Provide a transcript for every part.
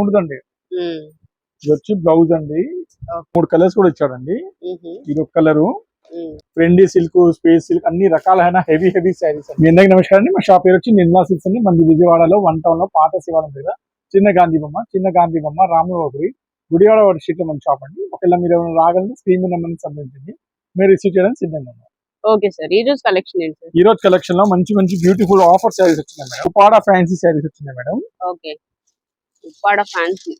ఉంటుందండి ఉమ్, ఇది వచ్చి బ్లౌజ్ అండి. మూడు కలర్స్ కూడా ఇచ్చాడండి. ఇది ఒక కలరు. ఫ్రెండీ సిల్క్ స్పేస్ సిల్క్ అన్ని రకాలైన హెవీ హెవీ శారీస్ మీ అందరికి నమస్కారం అండి. మా షాప్ పేరు వచ్చి నిర్మలా సిల్క్స్ అండి. మంది విజయవాడలో వన్ టౌన్లో పాత శివాలయం దగ్గర. చిన్న గాంధీ బొమ్మ చిన్న గాంధీ బొమ్మ రాములవారి గుడివాడ వాడి షీట్లో మన షాప్ అండి. ఒకవేళ మీరు ఎవరైనా రాగలిగి స్క్రీన్ మీద నెంబర్ని సంబంధించింది మీరు రిసీవ్ చేయడానికి సిద్ధంగా ఉన్నారు ఓకే సార్. ఈ రోజు కలెక్షన్ ఏంటి ఈ రోజు కలెక్షన్లో మంచి మంచి బ్యూటిఫుల్ ఆఫర్ శారీస్ వచ్చినాయి మేడం. ఉపాడ ఫ్యాన్సీ శారీస్ వచ్చినాయి madam. Okay. Uppada fancy.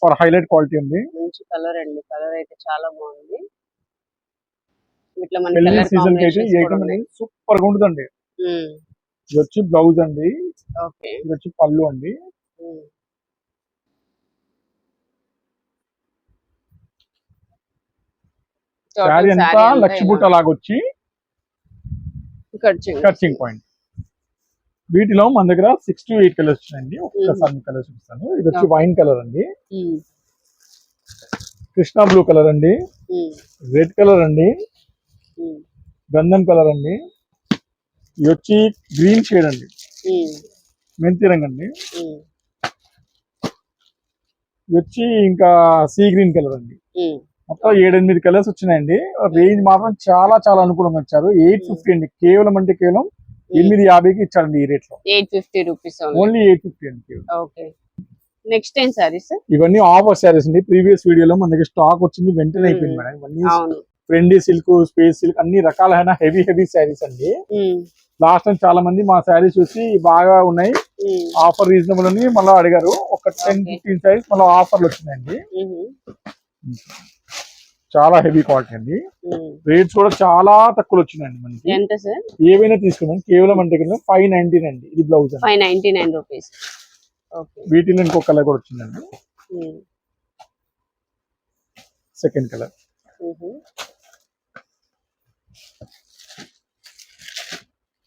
For highlight quality ఉంది. మంచి కలర్ అండి. కలర్ అయితే చాలా బాగుంది. ఇట్లా మన పెళ్ళి కలర్ సీజన్కి అయితే సూపర్గా ఉంటుందండి. ఉమ్, ఇది వచ్చి బ్లౌజ్ అండి. ఓకే. ఇది వచ్చి పళ్ళు అండి. ఉమ్, శారీ అంతా saree అంతా లక్ష ఇలా బుట్ట లాగొచ్చి ఖర్చింగ్. కర్చింగ్ పాయింట్. వీటిలో మన దగ్గర సిక్స్ టు ఎయిట్ కలర్స్ ఉన్నాయండి ఒక్కసారి కలర్స్ చూపిస్తాను. ఇది వచ్చి. వైన్ కలర్ అండి. కృష్ణా బ్లూ కలర్ అండి. రెడ్ కలర్ అండి. ఉమ్, గంధం కలర్ అండి. ఇది వచ్చి గ్రీన్ షేడ్ అండి. మెంతి రంగు అండి. ఇది వచ్చి ఇంకా సీ గ్రీన్ కలర్ అండి. మొత్తం ఏడెనిమిది కలర్స్ వచ్చినాయండి. రేంజ్ మాత్రం చాలా చాలా అనుకూలంగా ఇచ్చారు ఎయిట్ ఫిఫ్టీ అండి. కేవలం అంటే కేవలం ఎనిమిది యాభైకి ఇచ్చారండి ఈ రేట్లో eight fifty rupees only eight fifty అండి. ఓకే. నెక్స్ట్ ఏం సారీస్ ఇవన్నీ ఆఫర్ శారీస్ అండి. ప్రీవియస్ వీడియోలో మన దగ్గర స్టాక్ వచ్చింది వెంటనే అయిపోయింది Hmm. మేడం ఇవన్నీ ఫ్రెండీ సిల్క్ స్పేస్ సిల్క్ అన్ని రకాలైన హెవీ హెవీ శారీస్ అండి. లాస్ట్ టైం చాలా మంది మా శారీస్ చూసి బాగా ఉన్నాయి. ఆఫర్ రీజనబుల్ అని మళ్ళీ అడిగారు. ఒక టెన్. ఫిఫ్టీన్ శారీస్ మళ్ళీ ఆఫర్లు వచ్చినాయండి. చాలా హెవీ క్వాలిటీ అండి. రేట్స్ కూడా చాలా తక్కువ వచ్చినాయండి మనకి. ఎంత సార్? ఏవైనా తీసుకున్నాం కేవలం అంటే ఫైవ్ నైన్టీన్ అండి ఇది blouse five ninety nine rupees వీటిలో ఇంకో కలర్ కూడా వచ్చిందండి. సెకండ్ కలర్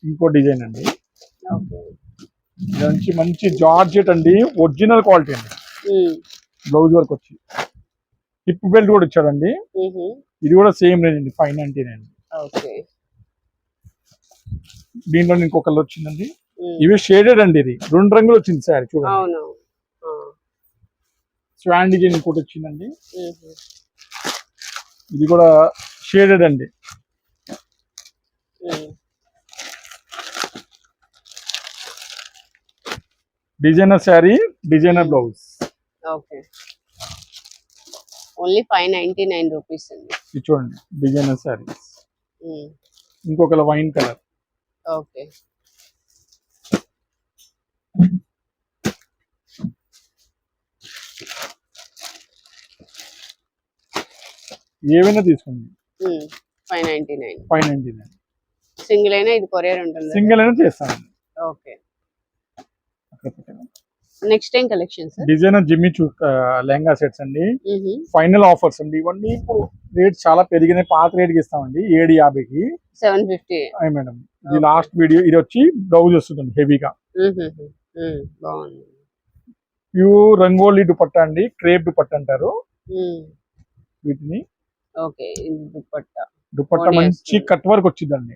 ఇంకో డిజైన్ అండి. మంచి మంచి జార్జెట్ అండి. ఒరిజినల్ క్వాలిటీ అండి. బ్లౌజ్ వర్క్ వచ్చి. హిప్ బెల్ట్ కూడా ఇచ్చాడండి. ఉహు, ఇది కూడా సేమ్ రేంజ్ అండి ఫైవ్ నైన్టీ నైన్. ఓకే. దీంట్లో ఇంకో కలర్ వచ్చిందండి. ఇవి షేడెడ్ అండి ఇది. రెండు రంగులు వచ్చింది సార్ చూడండి. స్వాన్ డిజైన్ ఇంకోటి వచ్చిందండి. ఇది కూడా షేడెడ్ అండి. Designer saree designer blouse. Okay. Only five ninety nine rupees అండి. ఇది చూడండి డిజైనర్ ఉమ్, ఇంకొక వైన్ కలర్. ఓకే. ఏవైనా తీసుకోండి. Five ninety nine. Five ninety nine. Single అయినా ఇది కొరియర్ ఉంటుంది? సింగిల్ అయినా చేస్తానండి. Okay. Next time collection sir designer Jimmy Choo lehenga sets అండి. ఫైనల్ ఆఫర్స్ అండి. ఇవన్నీ ఇప్పుడు రేట్ చాలా పెరిగినాయి. పాత రేట్కి ఇస్తామండి. ఏడు యాభైకి. Seven fifty madam. ఇది లాస్ట్ వీడియో ఇది వచ్చి బ్లౌజ్ వస్తుందండి హెవీగా బాగుంది. ప్యూర్ రంగోలీ దుపట్టా అండి. క్రేప్ దుపట్టా అంటారు. వీటిని. ఓకే. దుపట్టా. దుపట్టా మంచి వస్తుంది. కట్ వర్క్ వచ్చిందండి.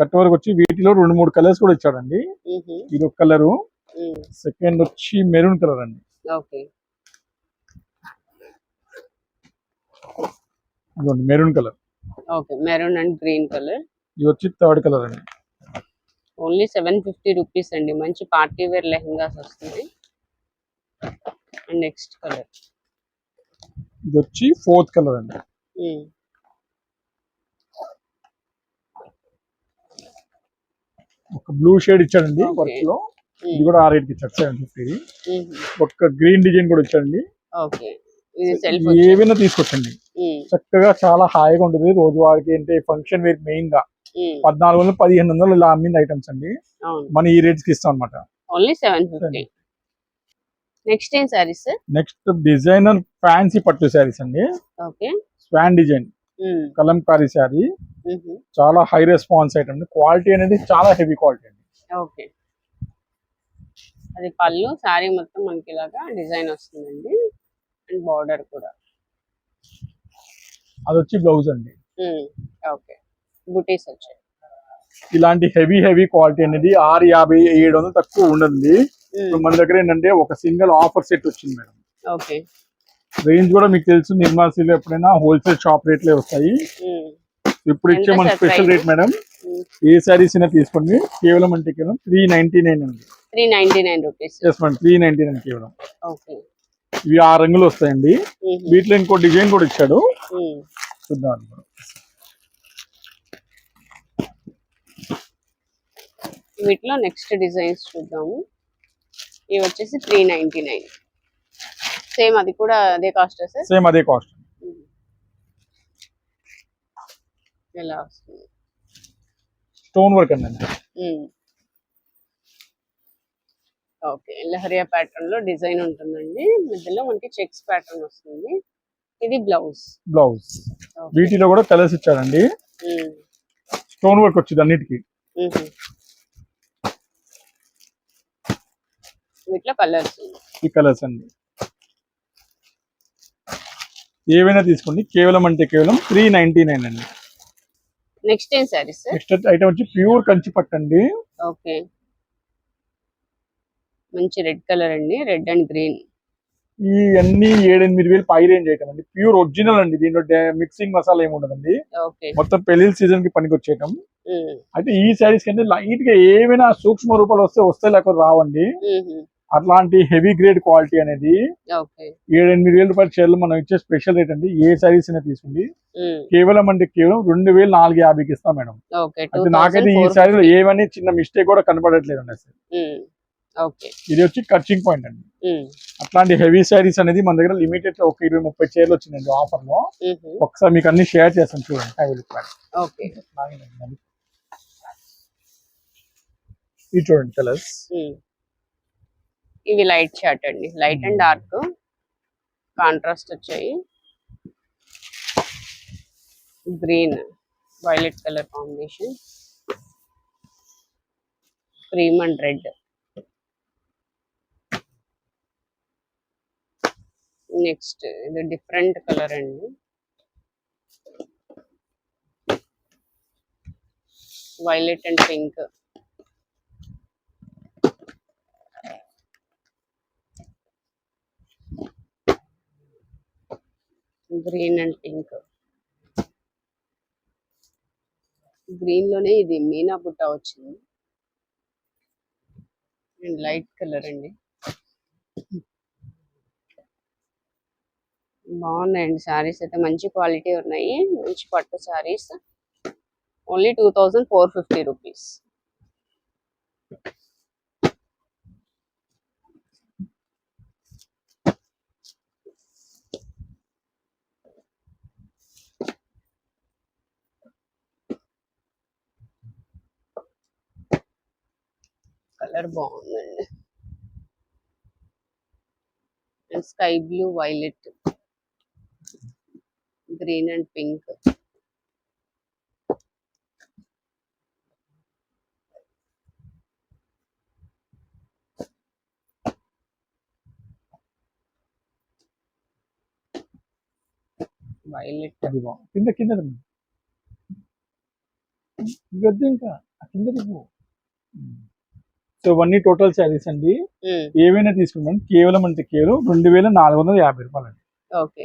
కట్ వర్క్ వచ్చి వీటిలో రెండు మూడు కలర్స్ కూడా ఇచ్చాడండి. ఇది ఒక కలరు సెకండ్ వచ్చి మెరూన్ కలర్ అండి. ఓకే. ఇదిగోండి maroon colour. Okay maroon and green colour. ఇది వచ్చి థర్డ్ కలర్ అండి. ఓన్లీ సెవెన్ ఫిఫ్టీ రూపీస్ అండి మంచి పార్టీ వేర్ లెహంగాస్ వస్తుంది. And next colour. ఇది వచ్చి ఫోర్త్ కలర్ అండి. ఒక బ్లూ షేడ్ ఇచ్చాడండి. వర్క్లో ఇది కూడా ఆ రేట్కి ఇచ్చాడు సెవెన్ ఫిఫ్టీ Mm-hmm. ఒక గ్రీన్ డిజైన్ కూడా ఇచ్చాడండి సెల్ఫ్ ఏవైనా తీసుకొచ్చండి. చక్కగా చాలా హాయిగా ఉంటుంది. రోజువారికి అంటే ఫంక్షన్ వేర్ మెయిన్గా పద్నాలుగు వందలు పదిహేను వందలు ఇలా అమ్మింది ఐటమ్స్ అండి. మన ఈ రేట్స్కి ఇస్తాం అనమాట ఓన్లీ సెవెన్ ఫిఫ్టీ నెక్స్ట్ ఏం sarees sir next designer fancy pattu sarees అండి. Okay. Swan design Kalamkari saree చాలా హై రెస్పాన్స్ ఐటమ్ క్వాలిటీ అనేది చాలా హెవీ క్వాలిటీ అండి. ఓకే. అది పళ్ళు శారీ మొత్తం మనకి ఇలాగా డిజైన్ వస్తుందండి. అండ్ బార్డర్ కూడా. అది వచ్చి బ్లౌజ్ అండి. ఓకే. బుటీస్ వచ్చాయి. ఇలాంటి హెవీ హెవీ క్వాలిటీ అనేది ఆరు యాభై ఏడు వందలు తక్కువ ఉండదు మన దగ్గర ఏంటంటే ఒక సింగిల్ ఆఫర్ సెట్ వచ్చింది మేడం. ఓకే. రేంజ్ కూడా మీకు తెలుసు నిర్మలా సిల్ ఎప్పుడైనా హోల్సేల్ షాప్ రేట్లే వస్తాయి. ఇప్పుడు ఇచ్చే మన స్పెషల్? రేట్ మేడం ఏ శారీస్ అయినా తీసుకోండి. కేవలం అంటే కేవలం త్రీ నైన్టీ నైన్ అండి. Three ninety nine rupees. Yes madam three ninety nine కేవలం. ఓకే. ఇవి ఆ రంగులు వస్తాయండి. వీటిలో ఇంకో డిజైన్ కూడా ఇచ్చాడు. చూద్దాం. వీటిలో నెక్స్ట్ డిజైన్స్ చూద్దాము. ఇవి వచ్చేసి త్రీ నైన్టీ నైన్. సేమ్ అది కూడా అదే కాస్ట్ సార్? సేమ్ అదే కాస్ట్ ఎలా వస్తుంది? స్టోన్ వర్క్ అండి ఓకే. లహరియా ప్యాటర్న్లో డిజైన్ ఉంటుందండి. మధ్యలో మనకి చెక్స్ ప్యాటర్న్ వస్తుంది. ఇది బ్లౌజ్. బ్లౌజ్. వీటిలో కూడా కలర్స్ ఇచ్చారండి. స్టోన్ వర్క్ వచ్చింది అన్నిటికీ. వీటిలో కలర్స్ ఈ కలర్స్ అండి. ఏవైనా తీసుకోండి. కేవలం అంటే కేవలం త్రీ నైన్టీ నైన్ అండి. నెక్స్ట్ ఏం సారీస్ సార్? నెక్స్ట్ ఐటమ్ వచ్చి ప్యూర్ కంచి పట్టండి ఓకే. మంచి రెడ్ కలర్ అండి రెడ్ అండ్ గ్రీన్. ఈ అన్ని ఏడెనిమిది వేలు పై రేంజ్ ఐటమ్ అండి. ప్యూర్ ఒరిజినల్ అండి దీంట్లో మిక్సింగ్ మసాలా ఏమి ఉండదండి. మొత్తం పెళ్ళి సీజన్కి పనికి వచ్చేయటం. అయితే ఈ శారీస్ కంటే లైట్గా ఏమైనా సూక్ష్మ రూపాలు వస్తే వస్తే లేకపోతే రావండి. అట్లాంటి హెవీ గ్రేడ్ క్వాలిటీ అనేది ఏడెనిమిది వేల రూపాయల చీరలు మనం ఇచ్చే స్పెషల్ రేట్ అండి. ఏ శారీస్ అయినా తీసుకోండి. కేవలం అంటే కేవలం రెండు వేలు నాలుగు యాభైకి ఇస్తాం మేడం. నాకైతే ఈ శారీలో ఏమని చిన్న మిస్టేక్ కూడా కనపడట్లేదు అండి అసలు ఇది వచ్చి కచ్చింగ్ పాయింట్ అండి. అట్లాంటి హెవీ శారీస్ అనేది మన దగ్గర లిమిటెడ్ ఒక ఇరవై ముప్పై చీరలు వచ్చిందండి ఆఫర్లో. ఒకసారి మీకు అన్ని షేర్ చేస్తాను చూడండి ఐ విల్ ఓకే. ఇది చూడండి కలర్స్ ఇవి లైట్ షార్ట్ అండి. లైట్ అండ్ డార్క్ కాంట్రాస్ట్ వచ్చాయి. Green violet colour combination cream and red next ఇది డిఫరెంట్ కలర్ అండి. Violet and pink. Green and pink. గ్రీన్లోనే ఇది మీనా బుట్ట వచ్చింది. అండ్ లైట్ కలర్ అండి. బాగున్నాయండి శారీస్ అయితే. మంచి క్వాలిటీ ఉన్నాయి. మంచి పట్టు sarees only two thousand four fifty rupees colour బాగుందండి. And sky blue violet green and pink. Violet అది బాగుంది. కింద కింద ఇంకా. కింద సో ఇవన్నీ టోటల్ శారీస్ అండి. ఏవైనా తీసుకున్నాం కేవలం అంటే కేవలం రెండు వేల నాలుగు వందల యాభై రూపాయలు అండి ఓకే